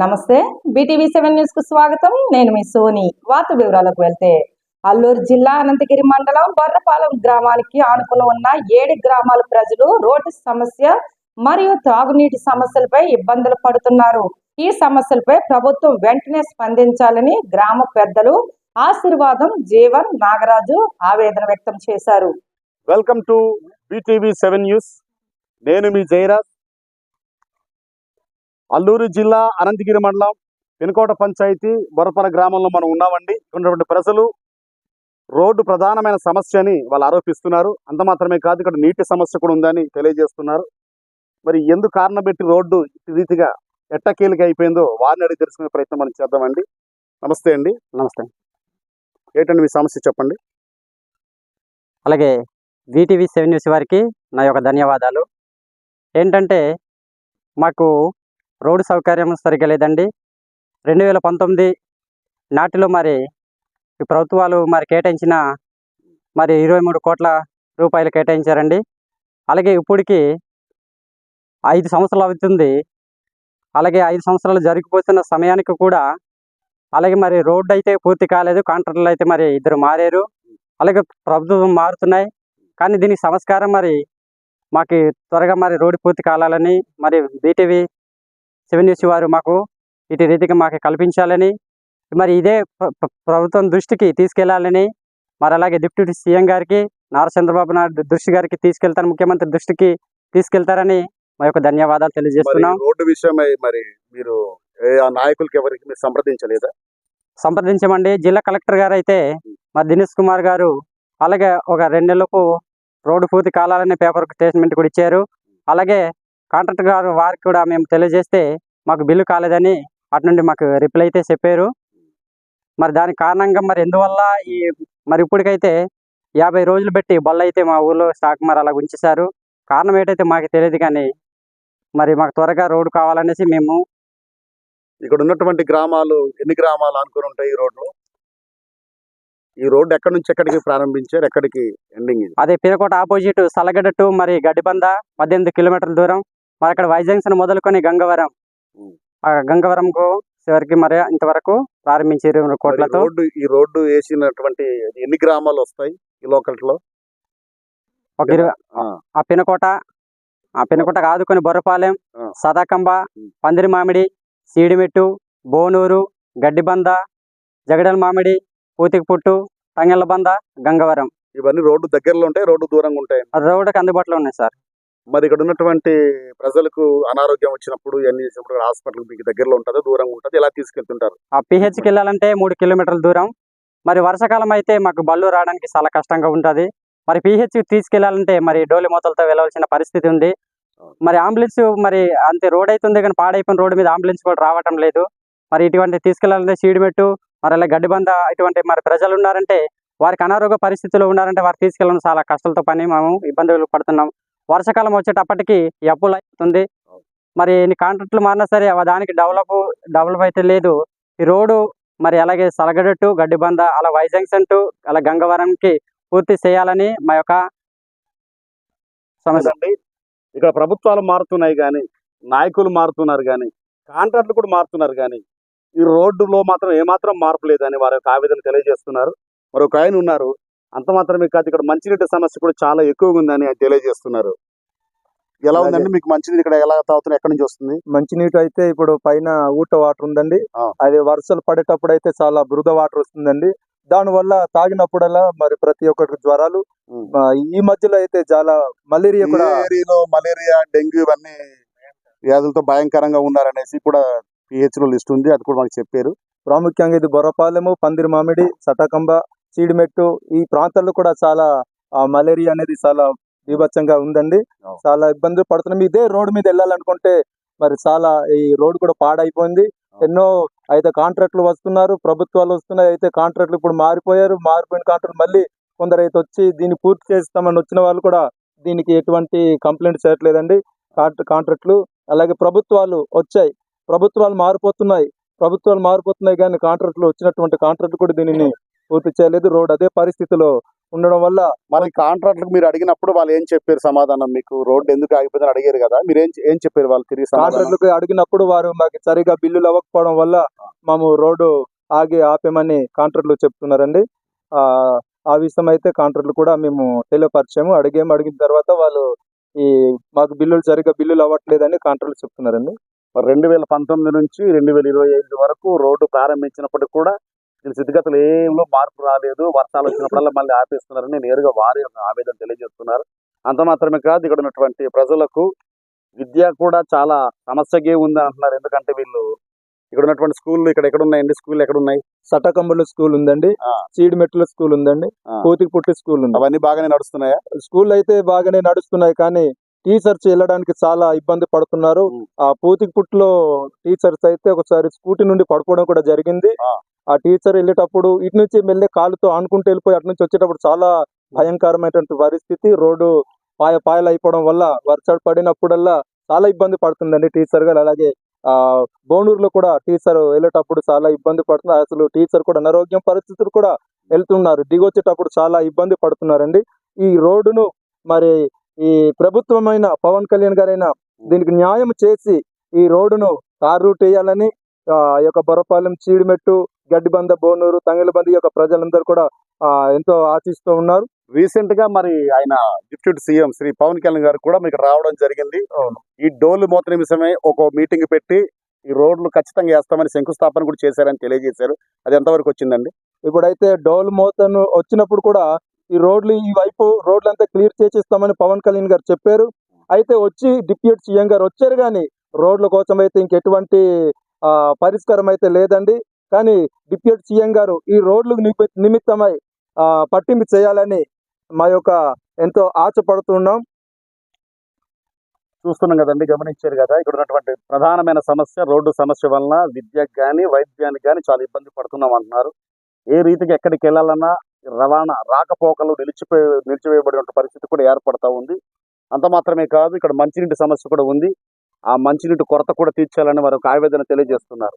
నమస్తే. BTV seven న్యూస్కు స్వాగతం. నేను మీ సోని. వార్త వివరాలకు వెళ్తే అల్లూరు జిల్లా అనంతగిరి మండలం బొర్రపాలెం గ్రామానికి ఆనుకుని ఉన్న ఏడు గ్రామాల ప్రజలు రోడ్డు సమస్య మరియు త్రాగునీటి సమస్యలపై ఇబ్బందులు పడుతున్నారు. ఈ సమస్యలపై ప్రభుత్వం వెంటనే స్పందించాలని గ్రామ పెద్దలు ఆశీర్వాదం జీవన్ నాగరాజు ఆవేదన వ్యక్తం చేశారు. Welcome to BTV seven news. నేను మీ జయరాజ్. అల్లూరు జిల్లా అనంతగిరి మండలం పెనుకోట పంచాయతీ బొరపల గ్రామంలో మనం ఉన్నామండి. ఉన్నటువంటి ప్రజలు రోడ్డు ప్రధానమైన సమస్య అని వాళ్ళు ఆరోపిస్తున్నారు. అంత మాత్రమే కాదు ఇక్కడ నీటి సమస్య కూడా ఉందని తెలియజేస్తున్నారు. మరి ఎందుకు కారణం పెట్టి రోడ్డు రీతిగా ఎట్టకీలకి అయిపోయిందో వారిని అడిగి తెలుసుకునే ప్రయత్నం మనం చేద్దామండి. నమస్తే అండి. నమస్తే. ఏంటండి మీ సమస్య చెప్పండి? అలాగే వీటీవీ సెవెన్ న్యూస్ వారికి నా యొక్క ధన్యవాదాలు. ఏంటంటే మాకు రోడ్డు సౌకర్యం సరిగ్గా లేదండి. రెండు వేల పంతొమ్మిది నాటిలో మరి ఈ ప్రభుత్వాలు మరి కేటాయించిన మరి ఇరవై మూడు కోట్ల రూపాయలు కేటాయించారండి. అలాగే ఇప్పటికి ఐదు సంవత్సరాలు అవుతుంది. అలాగే ఐదు సంవత్సరాలు జరిగిపోతున్న సమయానికి కూడా అలాగే మరి రోడ్డు అయితే పూర్తి కాలేదు. కాంట్రాక్టర్లు అయితే మరి ఇద్దరు మారారు. అలాగే ప్రభుత్వం మారుతున్నాయి. కానీ దీనికి సంస్కారం మరి మాకు త్వరగా మరి రోడ్డు పూర్తి కావాలని మరి బీటీవీ సెవెన్ న్యూస్ వారు మాకు ఇటు రీతిగా మాకు కల్పించాలని మరి ఇదే ప్ర- ప్ర- ప్రభుత్వం దృష్టికి తీసుకెళ్ళాలని మరి అలాగే డిప్యూటీ సీఎం గారికి నారా చంద్రబాబు నాయుడు దృష్టి గారికి తీసుకెళ్తారు ముఖ్యమంత్రి దృష్టికి తీసుకెళ్తారని మా యొక్క ధన్యవాదాలు తెలియజేస్తున్నాం. రోడ్డు విషయమై మరి మీరు నాయకులకి ఎవరికి మీరు సంప్రదించలేదా? సంప్రదించమండి. జిల్లా కలెక్టర్ గారు అయితే మరి దినేష్ కుమార్ గారు అలాగే ఒక రెండు నెలలకు రోడ్డు పూర్తి కాలాలనే పేపర్ స్టేట్మెంట్ కూడా ఇచ్చారు. అలాగే కాంట్రాక్టర్ గారు వారికి కూడా మేము తెలియజేస్తే మాకు బిల్లు కాలేదని అటు నుండి మాకు రిప్లై అయితే చెప్పారు. మరి దానికి కారణంగా మరి ఎందువల్ల ఈ మరి ఇప్పటికైతే యాభై రోజులు పెట్టి బల్ల అయితే మా ఊర్లో స్టాక్ మరి అలా ఉంచేశారు. కారణం ఏంటైతే మాకు తెలియదు కానీ మరి మాకు త్వరగా రోడ్డు కావాలనేసి మేము ఇక్కడ ఉన్నటువంటి గ్రామాలు ఎన్ని గ్రామాలు అనుకుని ఉంటాయి ఈ రోడ్లు? ఈ రోడ్డు ఎక్కడి నుంచి ఎక్కడికి ప్రారంభించారు? ఎక్కడికి ఎండింగ్ అదే పినకోట ఆపోజిట్ సలగడ టు మరి గడ్డిబంద పద్దెనిమిది కిలోమీటర్ల దూరం మరి అక్కడ వైజంక్షన్ మొదలుకొని గంగవరం. ఆ గంగవరంకు చివరికి మరి ఇంతవరకు ప్రారంభించారు కోట్లతో. రోడ్డు ఈ రోడ్డు వేసినటువంటి ఎన్ని గ్రామాలు వస్తాయి ఈ లోకల్లో? ఒక ఇరవై ఆ. పినకోట ఆ పినకోట ఆదుకొని బొర్రపాలెం. సదాకంబ. పందిరి మామిడి సీడిమెట్టు బోనూరు గడ్డిబంద జగడల మామిడి పూతికి పుట్టు తంగెళ్ళబంద గంగవరం. ఇవన్నీ రోడ్డు దగ్గరలో ఉంటాయి రోడ్డు దూరంగా ఉంటాయి రోడ్డుకి అందుబాటులో ఉన్నాయి సార్. మరి ఇక్కడ ఉన్నటువంటి ప్రజలకు అనారోగ్యం వచ్చినప్పుడు ఇవన్నీ చేసినప్పుడు హాస్పిటల్ మీకు దగ్గరలో ఉంటుందో? దూరంగా ఉంటుంది? ఎలా తీసుకెళ్తుంటారు. ఆ పిహెచ్కి వెళ్ళాలంటే మూడు కిలోమీటర్ల దూరం. మరి వర్షాకాలం అయితే మాకు బళ్ళు రావడానికి చాలా కష్టంగా ఉంటుంది. మరి పిహెచ్ తీసుకెళ్ళాలంటే మరి డోలి మూతలతో వెళ్ళవలసిన పరిస్థితి ఉంది. మరి అంబులెన్స్ మరి అంతే రోడ్ అవుతుంది కానీ పాడైపోయిన రోడ్డు మీద అంబులెన్స్ కూడా రావటం లేదు. మరి ఇటువంటి తీసుకెళ్ళాలంటే సీడిమెట్టు మరి అలా గడ్డిబంద ఇటువంటి మరి ప్రజలు ఉన్నారంటే వారికి అనారోగ్య పరిస్థితుల్లో ఉన్నారంటే వారు తీసుకెళ్ళడం చాలా కష్టాలతో పని. మేము ఇబ్బందులు పడుతున్నాం. వర్షాకాలం వచ్చేటప్పటికి అప్పులు అవుతుంది మరి ఎన్ని కాంట్రాక్టులు మారినా సరే అవ దానికి డెవలప్ డెవలప్ అయితే లేదు. ఈ రోడ్డు మరి అలాగే సలగడట్టు గడ్డిబంద అలా వైజంక్షన్ టు అలా గంగవరంకి పూర్తి చేయాలని మా యొక్క సమస్య. అండి ఇక్కడ ప్రభుత్వాలు మారుతున్నాయి కానీ నాయకులు మారుతున్నారు కానీ కాంట్రాక్టులు కూడా మారుతున్నారు కానీ ఈ రోడ్డులో మాత్రం ఏమాత్రం మార్పు లేదని వారి యొక్క ఆవేదన తెలియజేస్తున్నారు. మరొక ఆయన ఉన్నారు. అంత మాత్రమే కాదు. ఇక్కడ మంచినీటి సమస్య కూడా చాలా ఎక్కువగా ఉందని ఆయన తెలియజేస్తున్నారు. ఎలా. ఉందండి? మీకు మంచినీరు ఇక్కడ ఎలా తాగుతుంది ఎక్కడి నుంచి వస్తుంది? మంచినీటి అయితే ఇప్పుడు పైన ఊట వాటర్ ఉందండి. అది వర్షాలు పడేటప్పుడు అయితే చాలా బురద వాటర్ వస్తుందండి. దాని వల్ల తాగినప్పుడల్లా మరి ప్రతి ఒక్కరికి జ్వరాలు ఈ మధ్యలో అయితే చాలా మలేరియా కూడా మలేరియా డెంగ్యూ ఇవన్నీ వ్యాధులతో భయంకరంగా ఉన్నారనేసి కూడా పిహెచ్లో లిస్ట్ ఉంది. అది కూడా మాకు చెప్పారు. ప్రాముఖ్యంగా ఇది బొర్రపాలెము పందిరి మామిడి సటకంబ చీడిమెట్టు ఈ ప్రాంతాల్లో కూడా చాలా మలేరియా అనేది చాలా బీభత్సంగా ఉందండి. చాలా ఇబ్బందులు పడుతున్నాం. ఇదే రోడ్డు మీద వెళ్ళాలనుకుంటే మరి చాలా ఈ రోడ్డు కూడా పాడైపోయింది. ఎన్నో అయితే కాంట్రాక్టులు వస్తున్నారు ప్రభుత్వాలు వస్తున్నాయి అయితే కాంట్రాక్టులు ఇప్పుడు మారిపోయారు. మారిపోయిన కాంట్రాక్ట్ మళ్ళీ కొందరు అయితే వచ్చి దీన్ని పూర్తి చేస్తామని వచ్చిన వాళ్ళు కూడా దీనికి ఎటువంటి కంప్లైంట్ చేయట్లేదండి. కాంట్ర- కాంట్రాక్టులు అలాగే ప్రభుత్వాలు వచ్చాయి. ప్రభుత్వాలు మారిపోతున్నాయి. ప్రభుత్వాలు మారిపోతున్నాయి కానీ కాంట్రాక్టులు వచ్చినటువంటి కాంట్రాక్ట్ కూడా దీనిని పూర్తి చేయలేదు. రోడ్ అదే పరిస్థితిలో ఉండడం వల్ల మరి కాంట్రాక్టులకు మీరు అడిగినప్పుడు వాళ్ళు ఏం చెప్పారు సమాధానం? మీకు రోడ్డు ఎందుకు ఆగిపోయిందని అడిగారు కదా. మీరు ఏం ఏం చెప్పారు వాళ్ళు తిరిగి సమాధానం? కాంట్రాక్టులకు అడిగినప్పుడు వారు మాకు సరిగా బిల్లులు అవ్వకపోవడం వల్ల మేము రోడ్డు ఆగి ఆపేమని కాంట్రాక్టులు చెప్తున్నారండి. ఆ ఆ విషయం అయితే కాంట్రాక్టులు కూడా మేము తెలియపరిచాము. అడిగాము అడిగిన తర్వాత వాళ్ళు ఈ మాకు బిల్లులు సరిగా బిల్లులు అవ్వట్లేదని కాంట్రాక్టులు చెప్తున్నారండి. రెండు వేల పంతొమ్మిది నుంచి రెండు వేల ఇరవై ఐదు వరకు రోడ్డు ప్రారంభించినప్పటికి కూడా దీని స్థితిగతులు ఏమో మార్పు రాలేదు. వర్షాలు వచ్చినప్పుడల్లా మళ్ళీ ఆపేస్తున్నారని నేరుగా వారి ఆవేదన తెలియజేస్తున్నారు. అంత మాత్రమే కాదు ఇక్కడ ఉన్నటువంటి ప్రజలకు విద్య కూడా చాలా సమస్యగా ఉంది అంటున్నారు. ఎందుకంటే వీళ్ళు ఇక్కడ ఉన్నటువంటి స్కూళ్ళు ఇక్కడ ఎక్కడ ఉన్నాయండి స్కూల్ ఎక్కడ ఉన్నాయి సటకంబుల స్కూల్ ఉందండి. చీడిమెట్ల స్కూల్ ఉందండి. ఆ. పూతికి పుట్టి స్కూల్ ఉంది. అవన్నీ బాగానే నడుస్తున్నాయా? స్కూల్ అయితే బాగానే నడుస్తున్నాయి కానీ టీచర్స్ వెళ్ళడానికి చాలా ఇబ్బంది పడుతున్నారు. ఆ పూతికి పుట్టులో టీచర్స్ అయితే ఒకసారి స్కూటీ నుండి పడిపోవడం కూడా జరిగింది. ఆ. టీచర్ వెళ్ళేటప్పుడు ఇటు నుంచి మెల్లె కాలుతో ఆనుకుంటూ వెళ్ళిపోయి అటు నుంచి వచ్చేటప్పుడు చాలా భయంకరమైనటువంటి పరిస్థితి. రోడ్డు పాయ పాయలు అయిపోవడం వల్ల వర్షాలు పడినప్పుడల్లా చాలా ఇబ్బంది పడుతుందండి టీచర్ గారు. అలాగే ఆ బోనూరులో కూడా టీచర్ వెళ్ళేటప్పుడు చాలా ఇబ్బంది పడుతుంది అసలు టీచర్ కూడా అనారోగ్యం పరిస్థితులు కూడా వెళ్తున్నారు. దిగొచ్చేటప్పుడు చాలా ఇబ్బంది పడుతున్నారండి. ఈ రోడ్డును మరి ఈ ప్రభుత్వమైన పవన్ కళ్యాణ్ గారైనా దీనికి న్యాయం చేసి ఈ రోడ్డును తార్ రూట్ వేయాలని ఆ యొక్క బొరపాలెం చీడిమెట్టు గడ్డిబంద బోనూరు తంగిలబంది యొక్క ప్రజలందరూ కూడా ఆ ఎంతో ఆశిస్తూ ఉన్నారు. రీసెంట్గా మరి ఆయన డిప్యూటీ సీఎం శ్రీ పవన్ కళ్యాణ్ గారు కూడా మీకు రావడం జరిగింది. ఈ డోలు మూత నిమిషమే ఒక మీటింగ్ పెట్టి ఈ రోడ్లు ఖచ్చితంగా వేస్తామని శంకుస్థాపన కూడా చేశారని తెలియజేశారు. అది ఎంతవరకు వచ్చిందండి? ఇప్పుడైతే డోల్ మోతను వచ్చినప్పుడు కూడా ఈ రోడ్లు ఈ వైపు రోడ్లంతా క్లియర్ చేసిస్తామని పవన్ కళ్యాణ్ గారు చెప్పారు. అయితే వచ్చి డిప్యూటీ సీఎం గారు వచ్చారు కానీ రోడ్ల కోసం అయితే ఇంకెటువంటి ఆ, పరిష్కారం అయితే లేదండి. కానీ డిప్యూటీ సీఎం గారు ఈ రోడ్లు నిమి- నిమిత్తమై ఆ, పట్టింపు చేయాలని మా యొక్క ఎంతో ఆశపడుతున్నాం. చూస్తున్నాం కదండి గమనించారు కదా ఇక్కడ ఉన్నటువంటి ప్రధానమైన సమస్య రోడ్డు సమస్య వలన విద్యకు కానీ వైద్యానికి కానీ చాలా ఇబ్బంది పడుతున్నాం అంటున్నారు. ఏ రీతికి ఎక్కడికి వెళ్ళాలన్నా రవాణా రాకపోకలు నిలిచిపోయి నిలిచివేయబడిన పరిస్థితి కూడా ఏర్పడతా ఉంది. అంత మాత్రమే కాదు ఇక్కడ మంచినీటి సమస్య కూడా ఉంది. ఆ మంచినీటి కొరత కూడా తీర్చాలని వారు ఒక ఆవేదన తెలియజేస్తున్నారు.